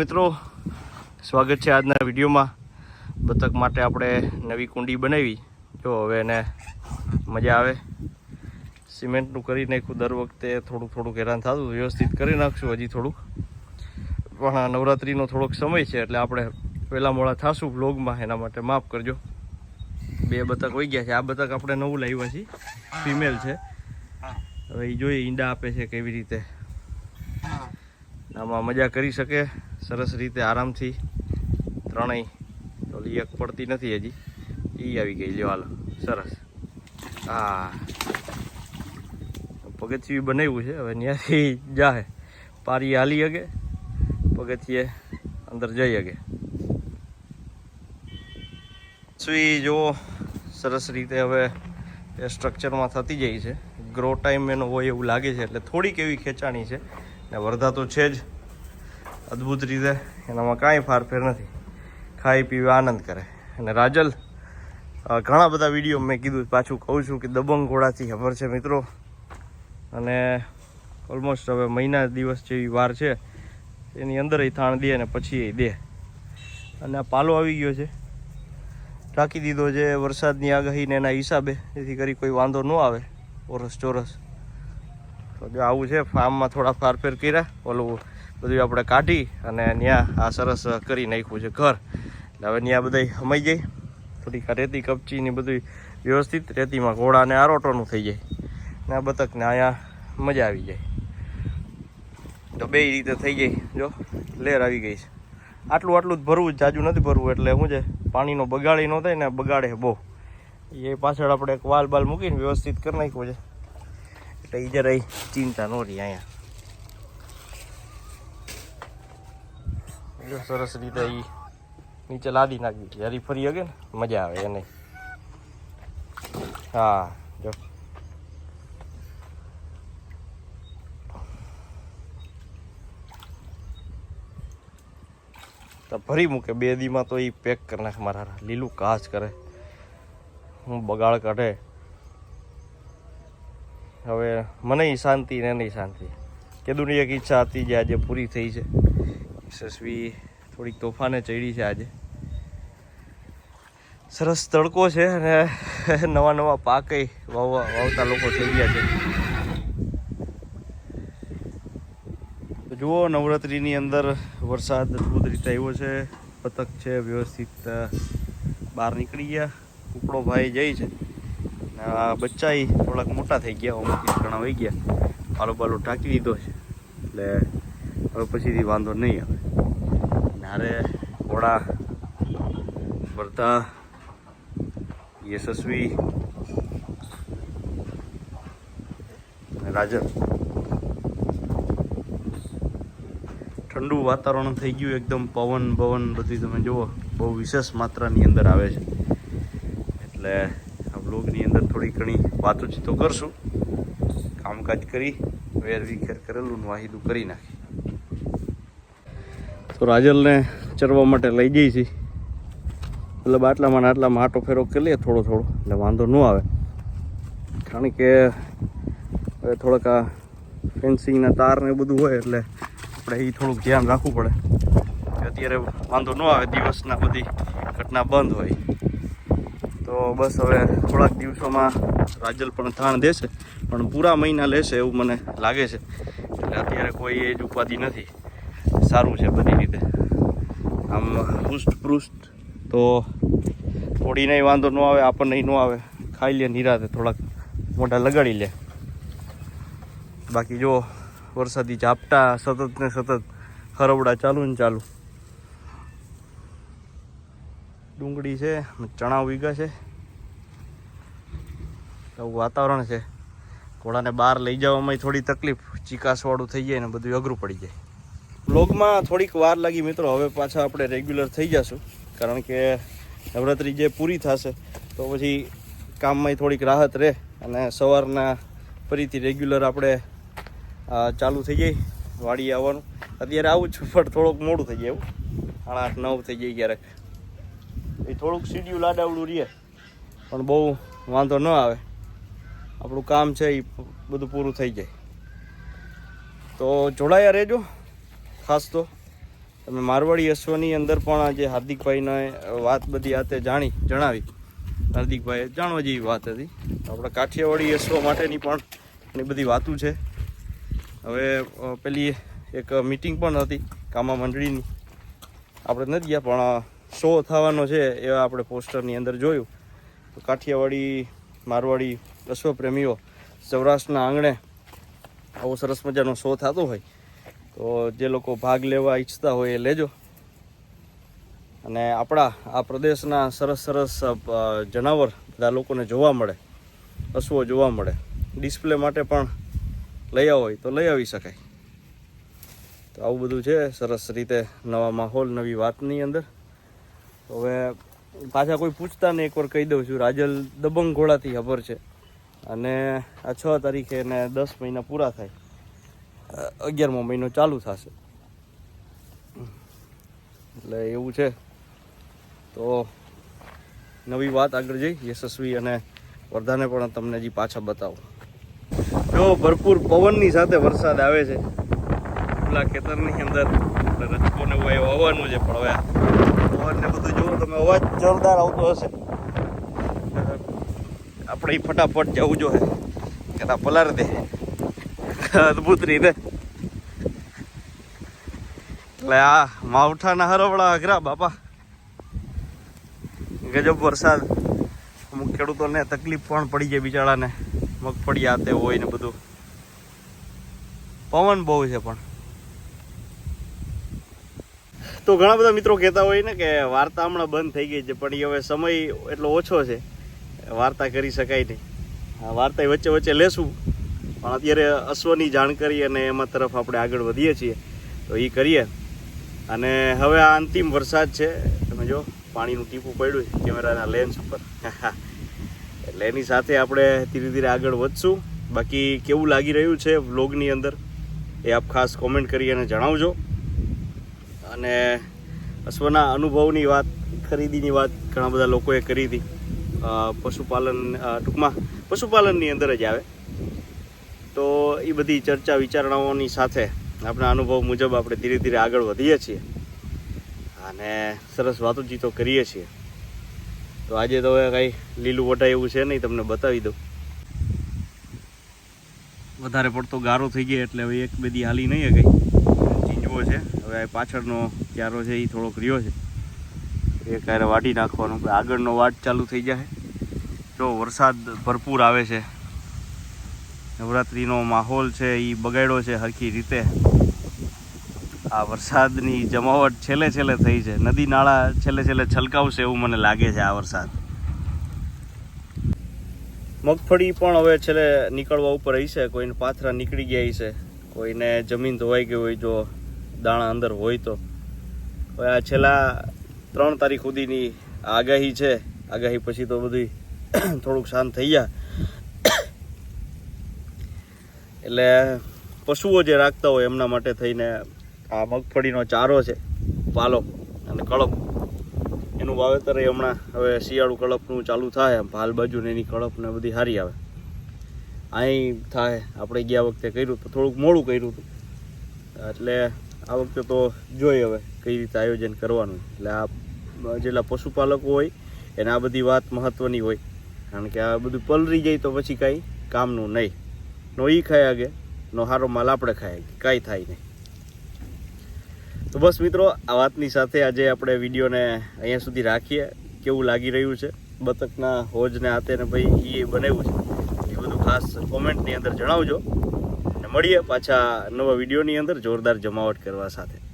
મિત્રો સ્વાગત છે આજના વિડીયોમાં. બતક માટે આપણે નવી કુંડી બનાવી. જો હવે એને મજા આવે. સિમેન્ટનું કરી નાખ્યું દર વખતે થોડુંક થોડુંક હેરાન થતું વ્યવસ્થિત કરી નાખશું હજી થોડુંક. પણ આ નવરાત્રિનો થોડોક સમય છે એટલે આપણે પહેલાં મોડા થાશું બ્લોગમાં એના માટે માફ કરજો. બે બતક હોઈ ગયા છે. આ બતક આપણે નવું લાવ્યા છીએ. ફિમેલ છે. હવે એ જોઈએ ઈંડા આપે છે કેવી રીતે. આમાં મજા કરી શકે. સરસ રીતે આરામથી ત્રણેય ઓલી એક પડતી નથી હજી. એ આવી ગઈ, લ્યો હાલો, સરસ. હા પગથિયું બનાવ્યું છે, હવે ત્યાંથી જાહે. પારી હાલી હગે પગથિયે અંદર જઈ હગે સુઈ જો સરસ રીતે હવે એ સ્ટ્રક્ચરમાં થતી જાય છે. ગ્રો ટાઈમ એનો હોય એવું લાગે છે, એટલે થોડીક એવી ખેંચાણી છે. ને વર્ધા તો છે જ. અદ્ભુત રીતે એનામાં કાંઈ ફારફેર નથી. ખાઈ પીવી આનંદ કરે. અને રાજલ ઘણા બધા વીડિયો મેં કીધું, પાછું કહું છું કે દબંગ ઘોડાથી ખબર છે મિત્રો. અને ઓલમોસ્ટ હવે મહિના દિવસ જેવી વાર છે. એની અંદર એ થાણ દે અને પછી એ દે. અને આ પાલો આવી ગયો છે. ઢાંકી દીધો છે, વરસાદની આગાહીને એના હિસાબે. જેથી કરી કોઈ વાંધો ન આવે. ઓરસ ચોરસ તો જો આવું છે ફાર્મમાં થોડા ફારફેર કર્યા. ઓલું બધું આપણે કાઢી અને ત્યાં આ સરસ કરી નાખ્યું છે ઘર. એટલે હવે ત્યાં બધા સમાઈ જાય. થોડીક રેતી કપચી ને બધું વ્યવસ્થિત, રેતીમાં ઘોડાને આરોટોનું થઈ જાય. ને આ બતકને અહીંયા મજા આવી જાય. તો બે રીતે થઈ જાય. જો, લેર આવી ગઈ છે. આટલું આટલું જ ભરવું જાજુ નથી ભરવું. એટલે શું છે, પાણીનો બગાડી ન થાય ને બગાડે બહુ. એ પાછળ આપણે એક વાલ બાલ મૂકીને વ્યવસ્થિત કરી નાખ્યું છે. એટલે એ જરાય ચિંતા ન રહી અહીંયા. જો સરસ રીતે એ નીચે લાદી નાખી જ્યારે ફરી હગે ને, મજા આવે એને. હા, જો. તો ભરી મૂકે, બે દીમાં તો એ પેક કરી નાખે મારા લીલું કાચ કરે. હું બગાડ કાઢે. હવે મને શાંતિ ને નહીં શાંતિ. કીધું એક ઈચ્છા હતી જે આજે પૂરી થઈ છે. યશસ્વી થોડીક તોફાને ચડી છે આજે. સરસ તડકો છે અને નવા નવા પાકે વાવવા વાવતા લોકો થઈ ગયા છે. જુઓ, નવરાત્રિની અંદર વરસાદ અદભુત રીતે આવ્યો છે. પતક છે, વ્યવસ્થિત બહાર નીકળી ગયા. કુકડો ભાઈ જાય છે. બચ્ચા થોડાક મોટા થઈ ગયા અમુક ઘણા વહી ગયા. પાલો પાલો ટાંકી દીધો છે. એટલે હવે પછીથી વાંધો નહીં આવે. ઘોડા વર્તા યશસ્વી, અને રાજન. ઠંડુ વાતાવરણ થઈ ગયું એકદમ, પવન પવન બધી તમે જુઓ, બહુ વિશેષ માત્રાની અંદર આવે છે. એટલે આ બ્લોગની અંદર થોડી ઘણી વાતોચીતો કરશું. કામકાજ કરી વેર વિખેર કરેલું વાહિદું કરી નાખી. તો રાજલને ચરવા માટે લઈ જઈ છીએ મતલબ આટલામાં આટલામાં આટો ફેરો કરી લઈએ થોડો થોડો, એટલે વાંધો ન આવે. કારણ કે હવે થોડાક આ ફેન્સિંગના તાર ને બધું હોય, એટલે આપણે એ થોડુંક ધ્યાન રાખવું પડે. અત્યારે વાંધો ન આવે, દિવસના બધી ઘટના બંધ હોય. તો બસ હવે થોડાક દિવસોમાં રાજલ પણ થાણ દેશે, પણ પૂરા મહિના લેશે એવું મને લાગે છે. એટલે અત્યારે કોઈ એ જ ઉપાધિ નથી. સારું છે બધી રીતે. આમ પૃષ્ઠ તો થોડીને વાંધો ન આવે, આપણને ન આવે. ખાઈ લે નિરાતે, થોડાક મોઢા લગાડી લે. બાકી જો વરસાદી ઝાપટા સતત ને સતત હરવડા ચાલુ ને ચાલુ. ડુંગળી છે ચણા વીઘા છે. આવું વાતાવરણ છે. ઘોડાને બહાર લઈ જવામાં થોડી તકલીફ. ચીકાસવાળું થઈ જાય ને બધું અઘરું પડી જાય. બ્લોગમાં થોડીક વાર લાગી મિત્રો. હવે પાછા આપણે રેગ્યુલર થઈ જશું. કારણ કે નવરાત્રિ જે પૂરી થશે, તો પછી કામમાં થોડીક રાહત રહે અને સવારના ફરીથી રેગ્યુલર આપણે ચાલુ થઈ જાય, વાડી આવવાનું. અત્યારે આવું છું પણ થોડુંક મોડું થઈ જાય એવું. સાડા આઠ, નવ થઈ જાય ક્યારેક. એ થોડુંક શિડ્યુલ આડાવડું રહે, પણ બહુ વાંધો ન આવે. આપણું કામ છે એ બધું પૂરું થઈ જાય. તો જોડાયા રહેજો. ખાસ તો તમે મારવાડી અશ્વની અંદર પણ આજે હાર્દિકભાઈને વાત બધી આતે જાણી, જણાવી. હાર્દિકભાઈએ જાણવા જેવી વાત હતી. આપણા કાઠિયાવાડી અશ્વ માટેની પણ ઘણી બધી વાતું છે. હવે પેલી એક મીટિંગ પણ હતી કામા મંડળીની. આપણે નથી ગયા, પણ શો થવાનો છે એવા આપણે પોસ્ટરની અંદર જોયું. તો કાઠિયાવાડી, મારવાડી અશ્વપ્રેમીઓ સૌરાષ્ટ્રના આંગણે આવો સરસ મજાનો શો થતો હોય. તો જે લોકો ભાગ લેવા ઈચ્છતા હોય એ લેજો. અને આપણા આ પ્રદેશના સરસ સરસ જનાવર બધા લોકોને જોવા મળે, પશુઓ જોવા મળે. ડિસ્પ્લે માટે પણ લઈ આવો હોય તો લઈ આવી શકાય. તો આવું બધું છે, સરસ રીતે નવા માહોલ, નવી વાતની અંદર. હવે પાછા કોઈ પૂછતા ને એકવાર કહી દઉં છું, રાજલ દબંગ ઘોડાથી ખબર છે. અને આ છ તારીખે એને દસ મહિના પૂરા થાય. અગિયારમો મહિનો ચાલુ થશે. એટલે એવું છે. તો નવી વાત આગળ જઈ, યશસ્વી અને વરદાને પણ તમને હજી પાછા બતાવું. જો ભરપૂર પવનની સાથે વરસાદ આવે છે. ખુલ્લા ખેતરની અંદર રચકોને એવું એવું આવવાનું છે, પણ હવે પવન ને બધું જુઓ તમે, અવાજ જોરદાર આવતો હશે. આપણે એ ફટાફટ જવું જોઈએ. કે તા પલાર દે. અદભુત રીતે એટલે આ માવઠાના હરવડા અઘરા બાપા. ગજબ વરસાદ. અમુક ખેડૂતોને તકલીફ પણ પડી જાય બિચારાને. મગફળી આતે હોય ને બધું. પવન બહુ છે પણ. તો ઘણા બધા મિત્રો કહેતા હોય ને કે વાર્તા હમણાં બંધ થઈ ગઈ છે, પણ એ હવે સમય એટલો ઓછો છે. વાર્તા કરી શકાય નહીં. વાર્તા વચ્ચે વચ્ચે લેશું. પણ અત્યારે અશ્વની જાણકારી અને એમાં તરફ આપણે આગળ વધીએ છીએ. તો એ કરીએ. અને હવે આ અંતિમ વરસાદ છે. તમે જો, પાણીનું ટીપું પડ્યું કેમેરાના લેન્સ ઉપર. એટલે એની સાથે આપણે ધીરે ધીરે આગળ વધશું. બાકી કેવું લાગી રહ્યું છે વ્લોગની અંદર, એ આપ ખાસ કોમેન્ટ કરી અને જણાવજો. અને અશ્વના અનુભવની વાત, ખરીદીની વાત ઘણા બધા લોકોએ કરી હતી. પશુપાલન ટૂંકમાં પશુપાલનની અંદર જ આવે. તો એ બધી ચર્ચા વિચારણાઓની સાથે આપણા અનુભવ મુજબ આપણે ધીરે ધીરે આગળ વધીએ છીએ. અને સરસ વાતોચીતો કરીએ છીએ. તો આજે તો હવે કાંઈ લીલું વટાય એવું છે નહીં, તમને બતાવી દઉં. વધારે પડતો ગારો થઈ ગયો એટલે હવે એક બધી હાલી નહીં કંઈ ચીંજવો છે. હવે પાછળનો ક્યારો છે એ થોડોક રહ્યો છે. એ ક્યારે વાટી નાખવાનો આગળનો વાટ ચાલુ થઈ જાય જો વરસાદ ભરપૂર આવે છે. નવરાત્રિનો માહોલ છે એ બગાડ્યો છે હરખી રીતે. આ વરસાદની જમાવટ છેલ્લે છેલ્લે થઈ છે. નદી નાળા છેલ્લે છેલ્લે છલકાવશે એવું મને લાગે છે આ વરસાદ. મગફળી પણ હવે છેલ્લે નીકળવા ઉપર હશે કોઈને પાથરા નીકળી ગયા હશે. કોઈને જમીન ધોવાઈ ગઈ હોય જો દાણા અંદર હોય તો. હવે આ છેલ્લા ત્રણ તારીખ સુધીની આગાહી છે. આગાહી પછી તો બધી થોડુંક શાંત થઈ જાય એટલે પશુઓ જે રાખતા હોય એમના માટે થઈને આ મગફળીનો ચારો છે, પાલો અને કળપ એનું વાવેતર હમણાં હવે શિયાળુ કળપનું ચાલુ થાય ભાલ બાજુ ને એની કળપ ને બધી સારી આવે. અહીં થાય, આપણે ગયા વખતે કર્યું તો થોડુંક મોડું કર્યું હતું. એટલે આ વખતે તો જોઈએ હવે કઈ રીતે આયોજન કરવાનું. એટલે આ જેટલા પશુપાલકો હોય, એને આ બધી વાત મહત્ત્વની હોય. કારણ કે આ બધું પલરી જાય તો પછી કાંઈ કામનું નહીં. નો ઈ ખાય આગે, નો હારો માલ આપણે ખાય કાંઈ થાય નહીં. તો બસ મિત્રો, આ વાતની સાથે આજે આપણે વિડીયોને અહીંયા સુધી રાખીએ. કેવું લાગી રહ્યું છે? બતકના હોજને હાથે ને ભાઈ એ બનાવ્યું છે. એ બધું ખાસ કોમેન્ટની અંદર જણાવજો. મળીએ પાછા નવા વિડીયોની અંદર જોરદાર જમાવટ કરવા સાથે.